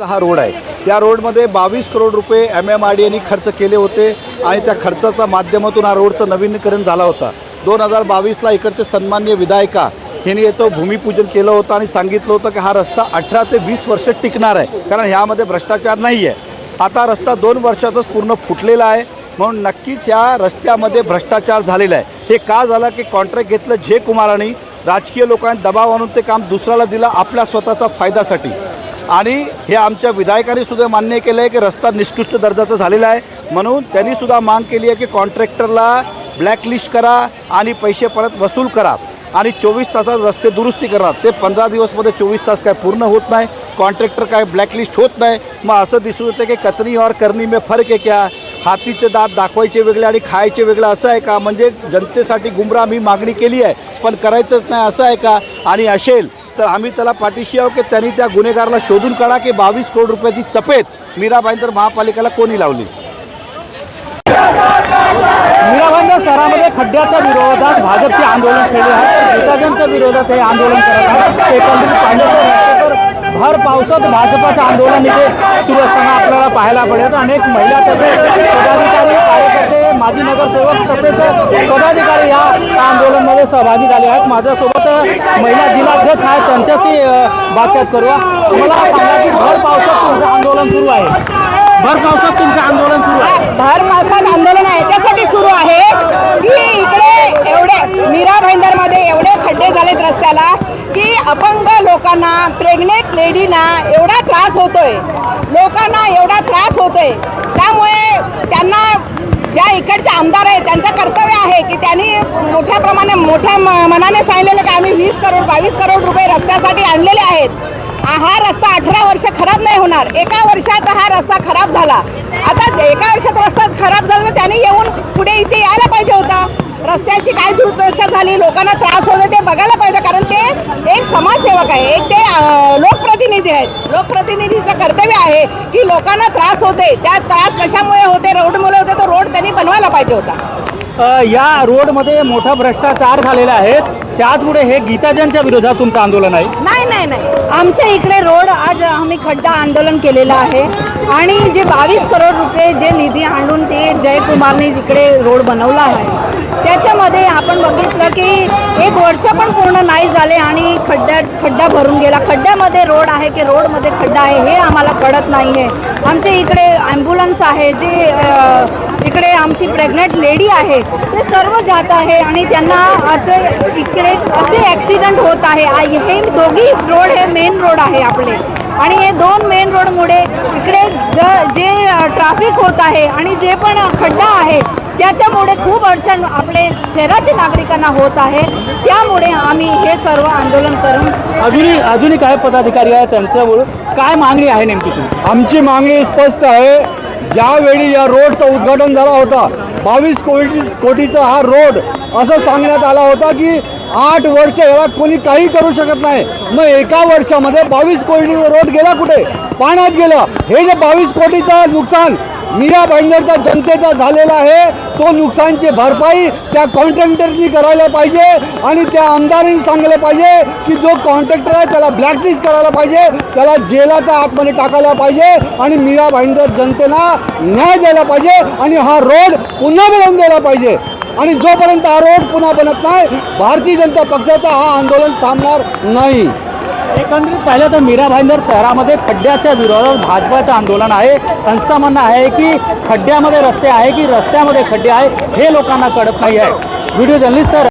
हा रोड आहे. या रोडमध्ये बावीस करोड रुपये एम एम आर डी यांनी खर्च केले होते आणि त्या खर्चाच्या माध्यमातून हा रोडचं नवीनीकरण झाला होता. दोन हजार बावीसला इकडचे सन्मान्य विधायका यांनी याचं भूमिपूजन केलं होतं आणि सांगितलं होतं की हा रस्ता अठरा ते वीस वर्ष टिकणार आहे कारण ह्यामध्ये भ्रष्टाचार नाही आहे आता रस्ता दोन वर्षातच पूर्ण फुटलेला आहे. म्हणून नक्कीच या रस्त्यामध्ये भ्रष्टाचार झालेला आहे. हे का झालं की कॉन्ट्रॅक्ट घेतलं जे कुमारांनी राजकीय लोकांनी दबाव आणून ते काम दुसऱ्याला दिलं आपल्या स्वतःचा फायद्यासाठी. आणि हे आमच्या विधायकांनी सुद्धा मान्य केलं आहे की रस्ता निष्कृष्ट दर्जाचा झालेला आहे. म्हणून त्यांनी सुद्धा माग केली आहे की कॉन्ट्रॅक्टरला ब्लॅकलिस्ट करा आणि पैसे परत वसूल करा आणि चोवीस तासात रस्ते दुरुस्ती करा. ते पंधरा दिवसमध्ये चोवीस तास काय पूर्ण होत नाही कॉन्ट्रॅक्टर काय ब्लॅकलिस्ट होत नाही. मग असं दिसून येतं की कतनी और करनी में फरक आहे क्या? हातीचे दात दाखवायचे वेगळे आणि खायचे वेगळं असं आहे का? म्हणजे जनतेसाठी गुमराह मी मागणी केली आहे पण करायचंच नाही असं आहे का? आणि असेल तर आम्ही त्याला पाठीशी आहो की त्यांनी त्या गुन्हेगाराला शोधून काढा की बावीस करोड रुपयाची चपेत मीरा भाईंदर महापालिकेला कोणी लावली? मीराभाईंदर शहरामध्ये खड्ड्याच्या विरोधात भाजपचे आंदोलन केले आहे. गीताजनच्या विरोधात हे आंदोलन करत आहे. एकंदरीत भर पावसात भाजपाचं आंदोलन इथे सुरू असताना आपल्याला पाहायला पडेल अनेक महिला तसेच पदाधिकारी कार्यकर्ते माजी नगरसेवक तसेच पदाधिकारी या आंदोलनमध्ये सहभागी झाले आहेत. माझ्यासोबत महिला जिल्हाध्यक्ष आहेत. त्यांच्याशी बातचीत करूया. मला सांगा की भर पावसात तुमचं आंदोलन सुरू आहे. भर पावसात तुमचं आंदोलन सुरू आहे. भर पावसात आंदोलन याच्यासाठी सुरू आहे की इकडे एवढे मीरा भाईंदरमध्ये एवढे खड्डे झालेत रस्त्याला की अपंग लोकांना प्रेग्नेंट लेडीना एवढा त्रास होतोय. लोकांना एवढा त्रास होतोय. त्यामुळे त्यांना ज्या इकडचे आमदार आहेत त्यांचं कर्तव्य आहे की त्यांनी मोठ्या प्रमाणे मोठ्या म- मनाने सांगितलेलं की आम्ही वीस करोड बावीस करोड रुपये रस्त्यासाठी आणलेले आहेत. हा रस्ता अठरा वर्ष खराब नाही होणार. एका वर्षात हा रस्ता खराब झाला. आता एका वर्षात रस्ता खराब झाला तर त्यांनी येऊन पुढे इथे यायला पाहिजे होता. रस्त्याची काय दुर्दशा झाली लोकांना त्रास होतो ते बघायला पाहिजे. कारण ते एक समाजसेवक आहे. एक ते लोकप्रतिनिधी आहेत. लोकप्रतिनिधीचं कर्तव्य आहे की लोकांना त्रास होते त्या त्रास कशामुळे होते रोडमुळे होते तो रोड त्यांनी बनवायला पाहिजे होता. या रोडमध्ये मोठा भ्रष्टाचार झालेला आहे. त्याचमुळे हे गीताजनच्या विरोधात तुमचं आंदोलन आहे. नाही नाही नाही. आमच्या इकडे रोड आज आम्ही खड्डा आंदोलन केलेलं आहे. आणि जे बावीस करोड रुपये जे निधी आणून ते जयकुमारने तिकडे रोड बनवला आहे त्याच्यामध्ये आपण बघितलं की एक वर्ष पण पूर्ण नाही झाले आणि खड्ड्या खड्डा भरून गेला. खड्ड्यामध्ये रोड आहे की रोडमध्ये खड्डा आहे हे आम्हाला कळत नाही आहे आमच्या इकडे ॲम्ब्युलन्स आहे जे इकडे आमची प्रेग्नेंट लेडी आहे ते सर्व जात आहे आणि त्यांना असे इकडे असे ॲक्सिडेंट होत आहे. हे दोघी रोड हे मेन रोड आहे आपले. आणि हे दोन मेन रोडमुळे इकडे ज जे ट्रॅफिक होत आहे आणि जे पण खड्डा आहे त्याच्यामुळे खूप अडचण आपले शहराच्या नागरिकांना होत आहे. त्यामुळे आम्ही हे सर्व आंदोलन करून अजूनही अजूनही काय पदाधिकारी आहेत त्यांच्यामुळे? काय मागणी आहे नेमकी तुमची? आमची मागणी स्पष्ट आहे. ज्यावेळी या रोडचं उद्घाटन झाला होता बावीस कोटी कोटीचा हा रोड असं सांगण्यात आला होता की आठ वर्ष याला कोणी काही करू शकत नाही. मग एका वर्षामध्ये बावीस कोटीचा रोड गेला कुठे? पाण्यात गेलं. हे जे बावीस कोटीचं नुकसान मीरा भाईंदरचा जनतेचा झालेला आहे. तो नुकसानची भरपाई त्या कॉन्ट्रॅक्टरनी करायला पाहिजे आणि त्या आमदारांनी सांगायला पाहिजे की जो कॉन्ट्रॅक्टर आहे त्याला ब्लॅकलिस्ट करायला पाहिजे त्याला जेलाच्या आतमध्ये टाकायला पाहिजे आणि मीरा भाईंदर जनतेला न्याय द्यायला पाहिजे आणि हा रोड पुन्हा बनवून द्यायला पाहिजे. आणि जोपर्यंत हा रोड पुन्हा बनत नाही भारतीय जनता पक्षाचा हा आंदोलन थांबणार नाही. एकंदरीत पाहिलं तर मीरा भाईंदर शहरामध्ये खड्ड्याच्या विरोधात भाजपाचं आंदोलन आहे. त्यांचं म्हणणं आहे की खड्ड्यामध्ये रस्ते आहे की रस्त्यामध्ये खड्डे आहे हे लोकांना कळत नाही आहे. Video journalist sir